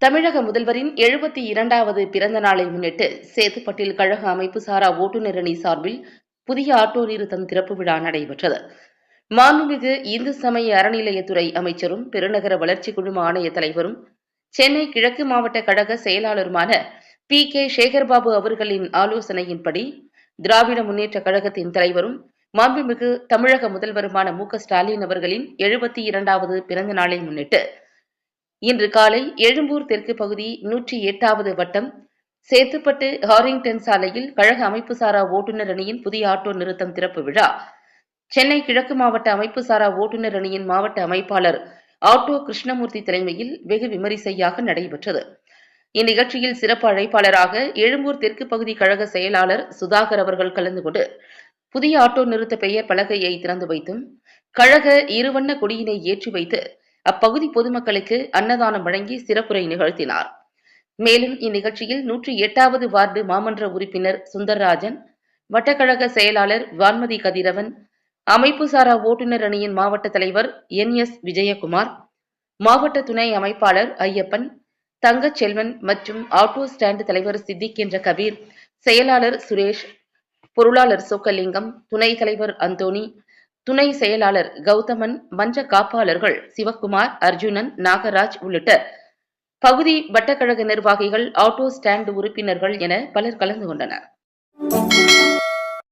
தமிழக முதல்வரின் எழுபத்தி இரண்டாவது பிறந்த நாளை முன்னிட்டு சேத்துப்பட்டில் கழக அமைப்பு சாரா ஓட்டுநர் அணி சார்பில் புதிய ஆட்டோ நிறுத்தம் திறப்பு விழா நடைபெற்றது. மாண்புமிகு இந்து சமய அறநிலையத்துறை அமைச்சரும் பெருநகர வளர்ச்சி குழும ஆணைய தலைவரும் சென்னை கிழக்கு மாவட்ட கழக செயலாளருமான பி. கே. சேகர்பாபு அவர்களின் ஆலோசனையின்படி திராவிட முன்னேற்ற கழகத்தின் தலைவரும் மாண்புமிகு தமிழக முதல்வருமான மு. க. ஸ்டாலின் அவர்களின் எழுபத்தி இரண்டாவது பிறந்த நாளை முன்னிட்டு இன்று காலை எழும்பூர் தெற்கு பகுதி நூற்றி எட்டாவது வட்டம் சேத்துப்பட்டு ஹாரிங்டன் சாலையில் கழக அமைப்பு சாரா ஓட்டுநர் அணியின் புதிய ஆட்டோ நிறுத்தம் திறப்பு விழா. சென்னை கிழக்கு மாவட்ட அமைப்பு சாரா ஓட்டுநர் அணியின் மாவட்ட அமைப்பாளர் ஆட்டோ கிருஷ்ணமூர்த்தி தலைமையில் வெகு விமரிசையாக நடைபெற்றது. இந்நிகழ்ச்சியில் சிறப்பு அழைப்பாளராக எழும்பூர் தெற்கு பகுதி கழக செயலாளர் சுதாகர் அவர்கள் கலந்து கொண்டு புதிய ஆட்டோ நிறுத்த பெயர் பலகையை திறந்து வைத்தும் கழக இருவண்ண கொடியினை ஏற்றி வைத்து அப்பகுதி பொதுமக்களுக்கு அன்னதானம் வழங்கி சிறப்புரை நிகழ்த்தினார். மேலும் இந்நிகழ்ச்சியில் நூற்றி எட்டாவது வார்டு மாமன்ற உறுப்பினர் சுந்தர்ராஜன் வட்டக்கழக செயலாளர் வான்மதி கதிரவன் அமைப்பு சாரா ஓட்டுநர் அணியின் மாவட்ட தலைவர் என் எஸ் விஜயகுமார் மாவட்ட துணை அமைப்பாளர் ஐயப்பன் தங்கச்செல்வன் மற்றும் ஆட்டோ ஸ்டாண்ட் தலைவர் சித்திக் என்ற கபீர் செயலாளர் சுரேஷ் பொருளாளர் சோக்கலிங்கம் துணைத் தலைவர் அந்தோனி துணை செயலாளர் கௌதமன் மன்ற காப்பாளர்கள் சிவக்குமார் அர்ஜுனன் நாகராஜ் உள்ளிட்ட பகுதி வட்டக்கழக நிர்வாகிகள் ஆட்டோ ஸ்டாண்ட் உறுப்பினர்கள் என பலர் கலந்து கொண்டனர்.